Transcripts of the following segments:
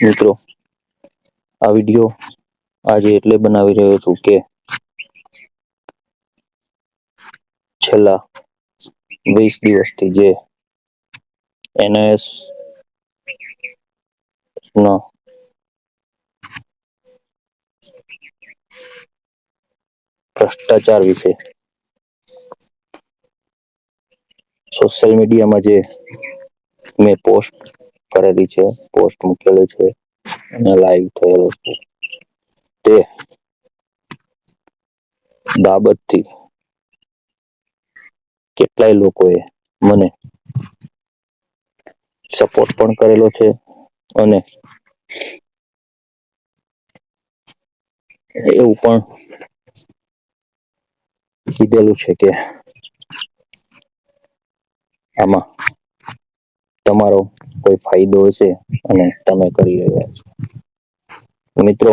મિત્રો, આ વિડિયો આજે એટલે બનાવી રહ્યો છું કે છેલ્લા વીસ દિવસથી જે એનએસ ભ્રષ્ટાચાર વિશે સોશિયલ મીડિયામાં જે મેં પોસ્ટ કરેલી છે પોસ્ટ મૂકેલો છે અને લાઈવ થયેલો છે. તે બાબતથી કેટલાય લોકોએ મને સપોર્ટ પણ કરેલો છે અને એવું પણ કીધેલું છે કે આમાં તમારો કોઈ ફાયદો હશે અને તમે કરી રહ્યા છો. મિત્રો,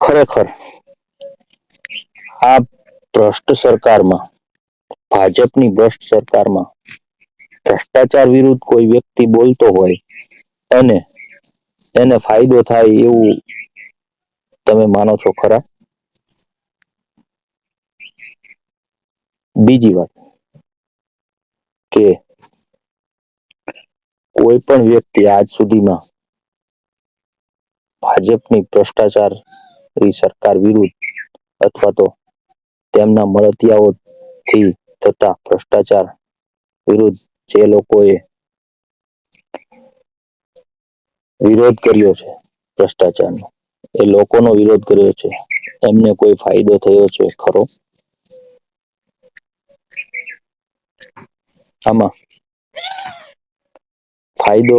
ખરેખર આ ભ્રષ્ટ સરકારમાં, ભાજપની ભ્રષ્ટ સરકારમાં ભ્રષ્ટાચાર વિરુદ્ધ કોઈ વ્યક્તિ બોલતો હોય અને એને ફાયદો થાય એવું તમે માનો છો ખરા? બીજી વાત કે કોઈ પણ વ્યક્તિ આજ સુધીમાં ભાજપની ભ્રષ્ટાચાર સરકાર વિરુદ્ધ અથવા તો તેમના મળતિયાઓથી થતા ભ્રષ્ટાચાર વિરુદ્ધ જે લોકોએ વિરોધ કર્યો છે ભ્રષ્ટાચારનો, એ લોકોનો વિરોધ કર્યો છે, એમને કોઈ ફાયદો થયો છે ખરો? આમાં ફાયદો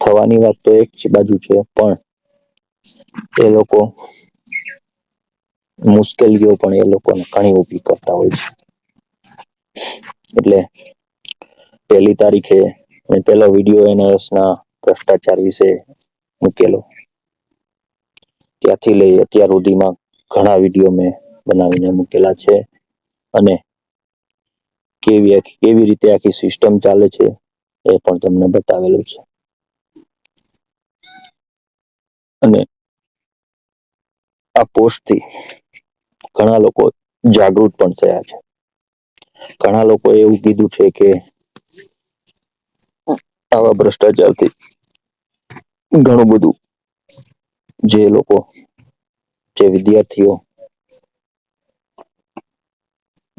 થવાની વાત તો એક બાજુ છે, પણ એ લોકો મુશ્કેલીઓ પણ એ લોકોને ઘણી ઊભી કરતા હોય છે. એટલે પહેલી તારીખે મેં પેલો વીડિયો એનએસના ભ્રષ્ટાચાર વિશે મૂકેલો. ત્યાંથી લઈ અત્યાર સુધીમાં ઘણા વીડિયો મેં બનાવીને મૂકેલા છે અને કેવી કેવી રીતે આખી સિસ્ટમ ચાલે છે એ પણ તમને બતાવેલું છે. અને આ પોસ્ટથી ઘણા લોકો જાગૃત પણ થયા છે. ઘણા લોકોએ એવું કીધું છે કે આવા ભ્રષ્ટાચારથી ઘણું બધું જે લોકો, જે વિદ્યાર્થીઓ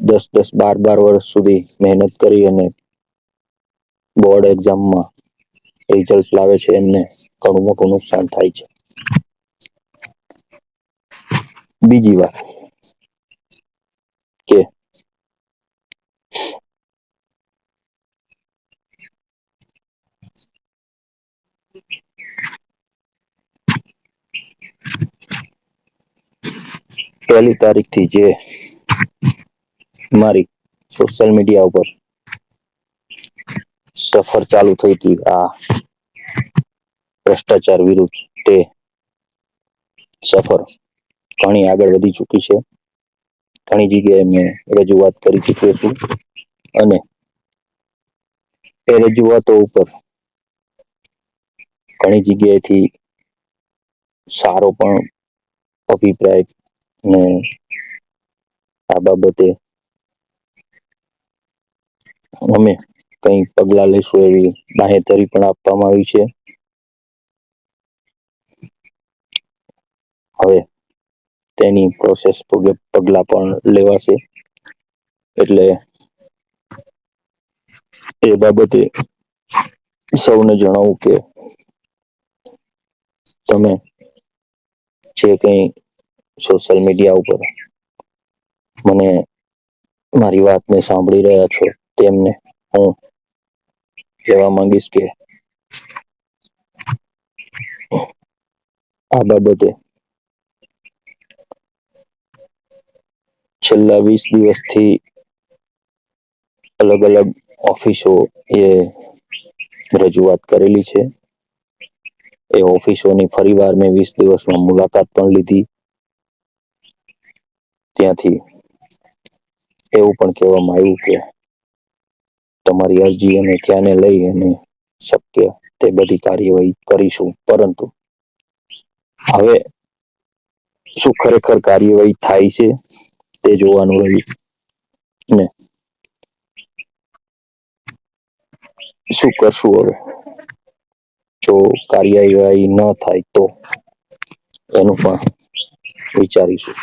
દસ દસ બાર બાર વર્ષ સુધી મહેનત કરી અને બોર્ડ એક્ઝામમાં રિઝલ્ટ લાવે છે એમને ઘણું મોટું નુકસાન થાય છે. બીજી વાત કે પહેલી તારીખથી જે મારી સોશિયલ મીડિયા ઉપર સફર ચાલુ થઈ હતી. આ ભ્રષ્ટાચાર વિરુદ્ધ તે સફર ઘણી આગળ વધી ચૂકી છે. ઘણી જગ્યાએ મેં રજૂઆત કરી ચૂક્યો છું. અને એ રજૂઆતો ઉપર ઘણી જગ્યાએથી સારો પણ અભિપ્રાય ને આ બાબતે અમે કઈ પગલા લઈશું એવી બાહેધરી પણ આપવામાં આવી છે. હવે તેની પ્રોસેસ પગલા પણ લેવાશે. એટલે એ બાબતે સૌને જણાવું કે તમે જે કઈ સોશિયલ મીડિયા ઉપર મને મારી વાતને સાંભળી રહ્યા છો તેમને હું કહેવા માંગીશ કે આ બાબતે છેલ્લા વીસ દિવસથી અલગ અલગ ઓફિસો એ રજૂઆત કરેલી છે. એ ઓફિસોની ફરીવાર મેં વીસ દિવસમાં મુલાકાત પણ લીધી. ત્યાંથી એવું પણ કહેવામાં આવ્યું કે તમારી અરજી અને ધ્યાને લઈ અને શક્ય તે બધી કાર્યવાહી કરીશું. પરંતુ હવે શું ખરેખર કાર્યવાહી થાય છે તે જોવાનું રહ્યું. ને શું કરશું હવે? જો કાર્યવાહી ન થાય તો એનું પણ વિચારીશું.